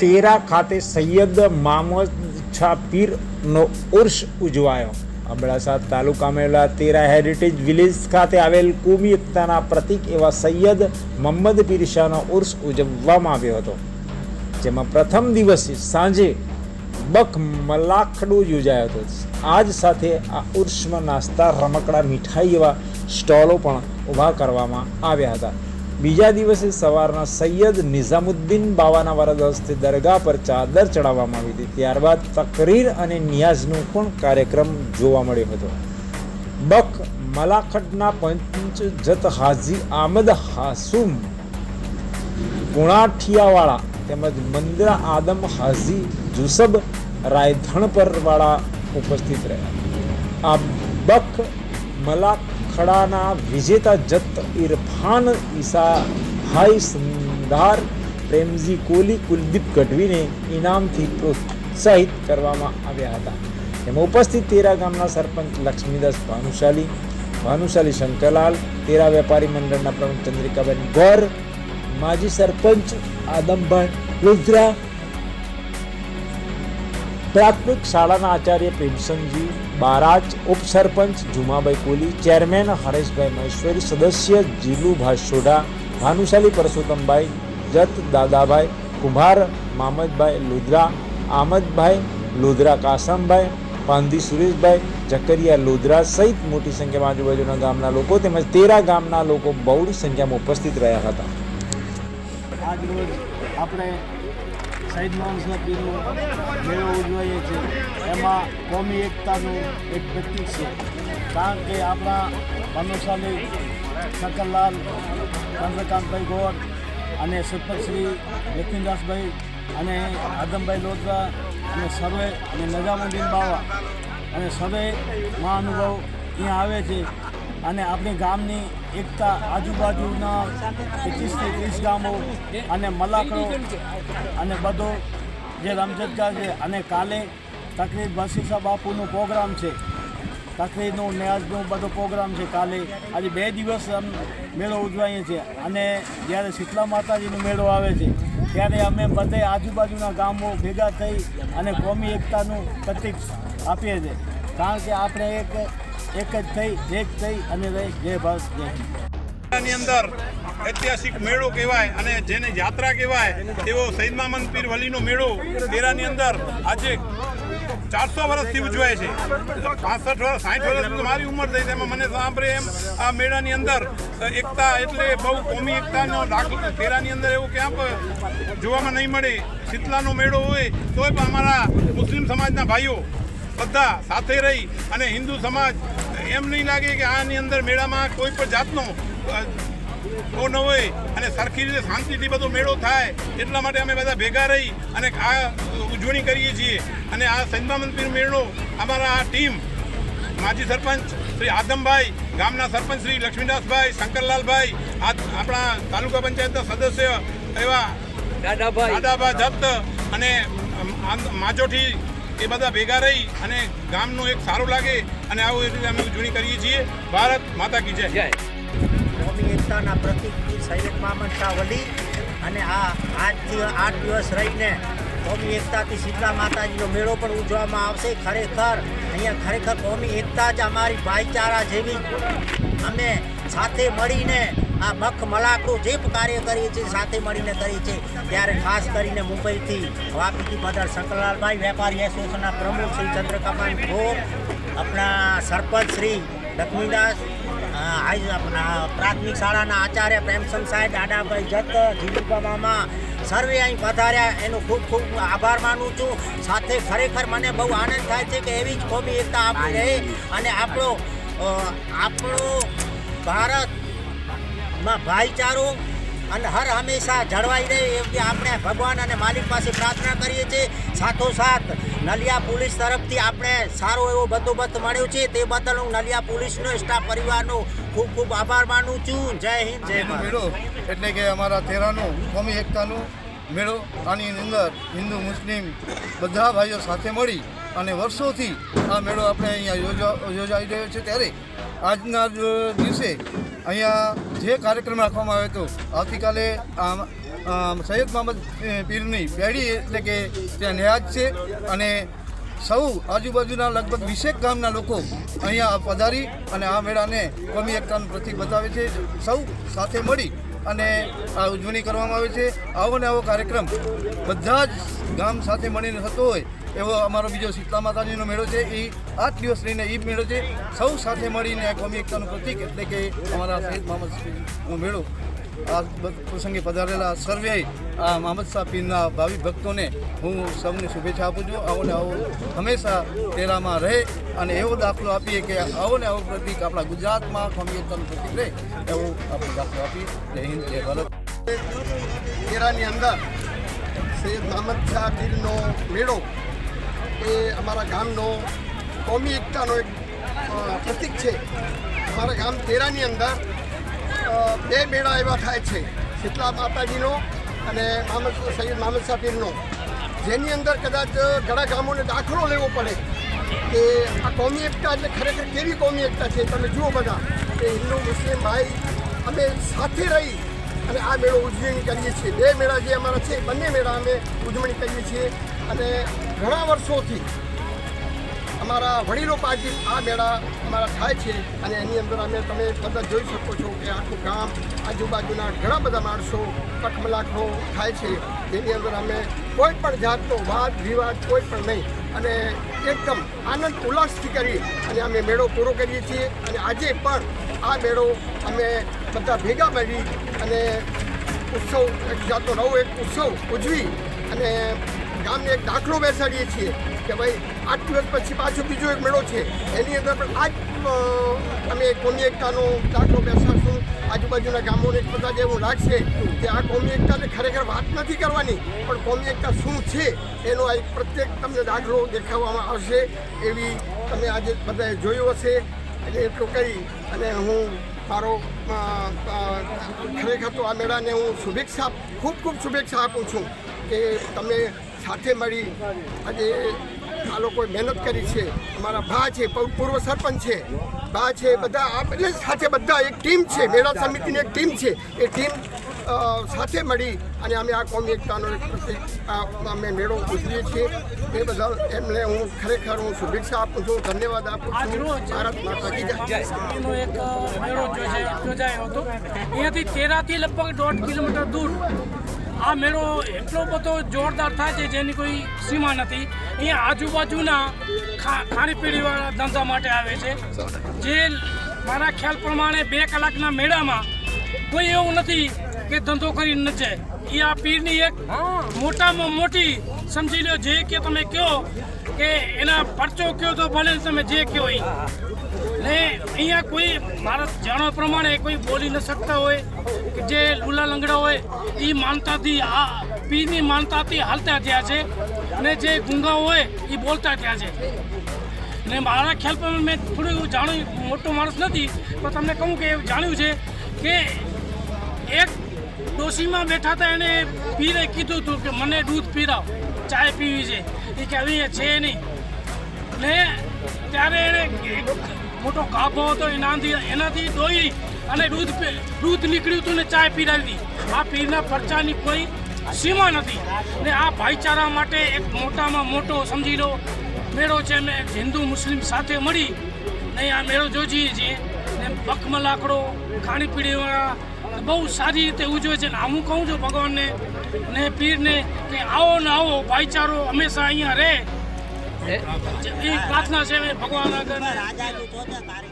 તેરા ખાતે સૈયદ મામદ છા પીરનો ઉર્ષ ઉજવાયો. અબડાસા તાલુકામાં આવેલા તેરા હેરિટેજ વિલેજ ખાતે આવેલ કોમી એકતાના પ્રતીક એવા સૈયદ મહંમદ પીર શાહનો ઉર્ષ ઉજવવામાં આવ્યો હતો. જેમાં પ્રથમ દિવસે સાંજે બક મલાખડો યોજાયો હતો. આજ સાથે આ ઉર્ષમાં નાસ્તા, રમકડા, મીઠાઈ એવા સ્ટોલો પણ ઊભા કરવામાં આવ્યા હતા. બીજા દિવસે સવારના સૈયદ નિઝામુદ્દીન બાવાના વરદ હસ્તે દરગાહ પર ચાદર ચડાવવામાં આવી હતી. ત્યારબાદ તકરીર અને નિયાઝનો પણ કાર્યક્રમ જોવા મળ્યો હતો. બક મલાખટના પંચ જત હાજી આમદ હાસુમ ગુણાઠિયાવાળા તેમજ મંદિરા આદમ હાજી જુસબ રાયધણપરવાળા ઉપસ્થિત રહ્યા. આ બખ મલાખડાના વિજેતા જત ઇરફાન ઈસા હાઈ સંધાર પ્રેમજી કોલી કુલદીપ ગઢવીને ઇનામથી પ્રોત્સાહિત કરવામાં આવ્યા હતા. તેમાં ઉપસ્થિત તેરા ગામના સરપંચ લક્ષ્મીદાસ ભાનુશાલી ભાનુશાલી શંકરલાલ, તેરા વેપારી મંડળના પ્રમુખ ચંદ્રિકાબેન ગોર, માજી સરપંચ આદમભાઈ રુદ્રા પ્રાથમિક શાળાના આચાર્ય પ્રેમસંગજી બારાજ ઉપસરપંચ જુમાભાઈ કોલી ચેરમેન હરેશભાઈ મહેશ્વરી, સદસ્ય જીલુભાઈ સોઢા, ભાનુશાલી પરસોત્તમભાઈ, જત દાદાભાઈ, કુંભાર મામદભાઈ લોધરા, આમદભાઈ લોધરા કાસમભાઈ, પાંધી સુરેશભાઈ, જકરિયા લોધરા સહિત મોટી સંખ્યામાં આજુબાજુના ગામના લોકો તેમજ તેરા ગામના લોકો બહોળી સંખ્યામાં ઉપસ્થિત રહ્યા હતા. આપણે શહીદ મોહમ્મદ પીરનો મેળો ઉજવાઈએ છીએ એમાં કોમી એકતાનું એક પ્રતિક છે. કારણ કે આપણા ભાનુશાલી શકરલાલ, ચંદ્રકાંતભાઈ ગોર અને સરપંચ શ્રી લક્ષ્મીદાસભાઈ અને આદમભાઈ લોધરા અને સર્વે અને નજામુદ્દીન બાવા અને સર્વે મહાનુભાવ અહીંયા આવે છે. અને આપણી ગામની એકતા આજુબાજુના પચીસથી ત્રીસ ગામો અને મલાકડો અને બધો જે રમઝટગા છે અને કાલે તકરીર બસીસા બાપુનો પ્રોગ્રામ છે. તકરીરનો ન્યાજનો બધો પ્રોગ્રામ છે કાલે. આજે બે દિવસ મેળો ઉજવાઈએ છીએ અને જ્યારે શીતલા માતાજીનો મેળો આવે છે, ત્યારે અમે બધે આજુબાજુના ગામો ભેગા થઈ અને કોમી એકતાનું પ્રતીક આપીએ છીએ. કારણ કે આપણે એક એક જ થઈ, એક થઈ અને રહી જય ભાવ જય અંદર ઐતિહાસિક મેળો કહેવાય અને જેને યાત્રા કહેવાય એવો સૈદ મામન પીર વલીનો મેળો તેરાની અંદર આજે ચારસો વર્ષથી ઉજવાય છે. પાસઠ વર્ષ સાઠ વર્ષ મારી ઉંમર થઈ તેમાં મને સાંભળે એમ, આ મેળાની અંદર એકતા એટલે બહુ કોમી એકતાનો દાખલો. તેરાની અંદર એવું ક્યાંક જોવામાં નહીં મળે. શીતલાનો મેળો હોય, તોય પણ અમારા મુસ્લિમ સમાજના ભાઈઓ બધા સાથે રહી અને હિન્દુ સમાજ એમ નહીં લાગે કે આની અંદર મેળામાં કોઈ પણ જાતનો અ, ન હોય અને સરખી રીતે શાંતિથી બધો મેળો થાય એટલા માટે અમે બધા ભેગા રહી અને આ ઉજવણી કરીએ છીએ. અને આ સંજમા મંદિર મેળો અમારા આ ટીમ માજી સરપંચ શ્રી આદમભાઈ ગામના સરપંચ શ્રી લક્ષ્મીદાસભાઈ શંકરલાલભાઈ આ આપણા તાલુકા પંચાયતના સદસ્ય એવા દાદાભાઈ. દત્ત અને માજોઠી એ બધા ભેગા રહી અને ગામનું એક સારું લાગે અને આવું રીતે અમે ઉજવણી કરીએ છીએ. ભારત માતા કી જય. કોમી એકતાના પ્રતિક સૈયદ મામદ શાહ વલી અને આ આજથી આઠ દિવસ રહીને કોમી એકતાથી શીતલા માતાજીનો મેળો પણ ઉજવવામાં આવશે. ખરેખર અહીંયા ખરેખર કોમી એકતા જ અમારી ભાઈચારા જેવી અમે સાથે મળીને આ મખ મલાકડું જે કાર્ય કરીએ છીએ સાથે મળીને કરીએ છીએ ત્યારે ખાસ કરીને મુંબઈથી વાપીથી બદલ શંકરલાલભાઈ, વેપારી એસોસિએશનના પ્રમુખ શ્રી ચંદ્રકાભાઈ ઘોર આપણા સરપંચ શ્રી લક્ષ્મીદાસ પ્રાથમિક શાળાના આચાર્ય પ્રેમસંગ સાહેબ, દાદાભાઈ જત જીલુકા મામા, સર્વે અહીં પધાર્યા. એનો ખૂબ ખૂબ આભાર માનું છું. સાથે ખરેખર મને બહુ આનંદ થાય છે કે એવી જ કોમી એકતા આપણી રહે અને આપણો આપણો આપણો ભારતમાં ભાઈચારો અને હર હંમેશા જળવાઈ રહે એવી આપણે ભગવાન અને માલિક પાસે પ્રાર્થના કરીએ છીએ. સાથોસાથ નલિયા પોલીસ તરફથી આપણે સારો એવો બંદોબસ્ત મળ્યો છે. તે બદલ હું નલિયા પોલીસનો સ્ટાફ પરિવારનો ખૂબ ખૂબ આભાર માનું છું. જય હિન્દ જય મેળો. એટલે કે અમારા તેરાનું કોમી એકતાનું મેળો આની અંદર હિન્દુ મુસ્લિમ બધા ભાઈઓ સાથે મળી અને વર્ષોથી આ મેળો આપણે અહીંયા યોજાઈ રહ્યો છે. ત્યારે આજના દિવસે અહીંયા જે કાર્યક્રમ રાખવામાં આવ્યો હતો, આવતીકાલે સૈયદ મોહમ્મદ પીરની પેઢી એટલે કે ત્યાં ન્યાજ છે અને સૌ આજુબાજુના લગભગ વીસેક ગામના લોકો અહીંયા પધારી અને આ મેળાને કોમી એકતાનું પ્રતિક બતાવે છે. સૌ સાથે મળી અને આ ઉજવણી કરવામાં આવે છે. આવો ને આવો કાર્યક્રમ બધા જ ગામ સાથે મળીને થતો હોય એવો અમારો બીજો શીતલા માતાજીનો મેળો છે. એ આઠ દિવસ રહીને એ મેળો છે. સૌ સાથે મળીને આ કોમી એકતાનું પ્રતિક એટલે કે અમારા સૈયદ મોહમ્મદ પીરનો મેળો. આ પ્રસંગે પધારેલા સર્વે આ મોહમ્મદ શાહ પીરના ભાવિ ભક્તોને હું સૌને શુભેચ્છા આપું છું. આવો ને આવો હંમેશા તેરામાં રહે અને એવો દાખલો આપીએ કે આવો ને આવો પ્રતિક આપણા ગુજરાતમાં કોમી એકતાનું પ્રતિક રહે એવો આપણે દાખલો આપીએ. જય હિન્દ, જય ભારત. તેરાની અંદર સૈયદ મહમદ શાહ પીરનો મેળો એ અમારા ગામનો કોમી એકતાનો એક પ્રતિક છે. અમારા ગામ તેરાની અંદર બે મેળા એવા થાય છે, શીતલા માતાજીનો અને મામદ સૈયદ મામદ શાહ જેની અંદર કદાચ ઘણા ગામોને દાખલો લેવો પડે કે આ કોમી એકતા એટલે ખરેખર કેવી કોમી એકતા છે? તમે જુઓ બધા, કે હિન્દુ, મુસ્લિમ, ભાઈ, અમે સાથે રહી અને આ મેળો ઉજવણી કરીએ છીએ. બે મેળા જે અમારા છે, બંને મેળા અમે ઉજવણી કરીએ છીએ. અને ઘણા વર્ષોથી અમારા વડીલો પાર્ટી આ મેળા અમારા થાય છે અને એની અંદર અમે તમે બધા જોઈ શકો છો કે આખું ગામ આજુબાજુના ઘણા બધા માણસો કઠમલાખો થાય છે. એની અંદર અમે કોઈ પણ જાતનો વાદ, વિવાદ કોઈ પણ નહીં. અને એકદમ આનંદ, ઉલ્લાસથી કરી અને અમે મેળો પૂરો કરીએ છીએ. અને આજે પણ આ મેળો અમે બધા ભેગા મળી અને ઉત્સવ એક જાતનો નવો એક ઉત્સવ ઉજવી અને ગામને એક દાખલો બેસાડીએ છીએ કે ભાઈ આઠ દિવસ પછી પાછો બીજો એક મેળો છે. એની અંદર પણ આ જ અ, અમે કોમી એકતાનો દાખલો બેસાડશું. આજુબાજુના ગામોને બધા એવું લાગશે કે આ કોમી એકતાને ખરેખર વાત નથી કરવાની પણ કોમી એકતા શું છે એનો આ પ્રત્યેક તમને દાખલો દેખાડવામાં આવશે. એવી તમે આજે બધાએ જોયું હશે. એટલે એટલું કહી અને હું મારો ખરેખર તો આ મેળાને હું શુભેચ્છા ખૂબ ખૂબ શુભેચ્છા આપું છું કે તમે સાથે મળી આજે આ લોકોએ મહેનત કરી છે. અમારા ભા છે પૂર્વ સરપંચ છે. બા છે બધા આ એટલે સાથે બધા એક ટીમ છે મેળા સમિતિની એક ટીમ છે. એ ટીમ સાથે મળી અને અમે આ કોમી એકતાનો અમે મેળો ઉતરીએ છીએ. એ બદલ એમને હું ખરેખર હું શુભેચ્છા આપું છું ધન્યવાદ આપું છું. ભારત માતા કી જય. એનો એક મેળો યોજાય- હતો. અહીંયાથી તેરાથી લગભગ દોઢ કિલોમીટર દૂર આ મેળો એટલો બધો જોરદાર થાય છે જેની કોઈ સીમા નથી. અહીંયા આજુબાજુના ખાણીપીણીવાળા ધંધા માટે આવે છે. જે મારા ખ્યાલ પ્રમાણે બે કલાકના મેળામાં કોઈ એવું નથી કે ધંધો કરી નચે એ આ પીરની એક મોટામાં મોટી સમજી લો જે કે તમે કહો કે એના પરચો કહો તો ભલે તમે જે કહો એ ને અહીંયા કોઈ મારા જાણવા પ્રમાણે કોઈ બોલી ન શકતા હોય કે જે લુલા લંગડા હોય એ માનતાથી આ પીરની માનતાથી હાલતા થયા છે અને જે ગુંગા હોય એ બોલતા થયા છે. ને મારા ખ્યાલ પર મેં થોડું એવું જાણ્યું મોટો માણસ નથી પણ તમને કહું કે એવું જાણ્યું છે કે એક ડોશીમાં બેઠા હતા એને પીરે કીધું હતું કે મને દૂધ પીરાવ, ચાય પીવી છે. એ કે હવે છે નહીં. ને ત્યારે એણે મોટો કાફો હતો, એનાથી એનાથી દોઈ અને દૂધ દૂધ નીકળ્યું હતું ને ચાય પીરાવી હતી આ પીરના પરચાની કોઈ સીમા નથી. ને આ ભાઈચારા માટે એક મોટામાં મોટો સમજી લો મેળો છે. અમે હિન્દુ મુસ્લિમ સાથે મળી ને આ મેળો જોજીએ છીએ. ને પખમાં લાકડો ખાણીપીણીવાળા બહુ સારી રીતે ઉજવે છે ને હું કહું છું ભગવાનને ને પીરને કે આવો ને આવો ભાઈચારો હંમેશા અહીંયા રહે. એ પ્રાર્થના છે ભગવાન આગળ.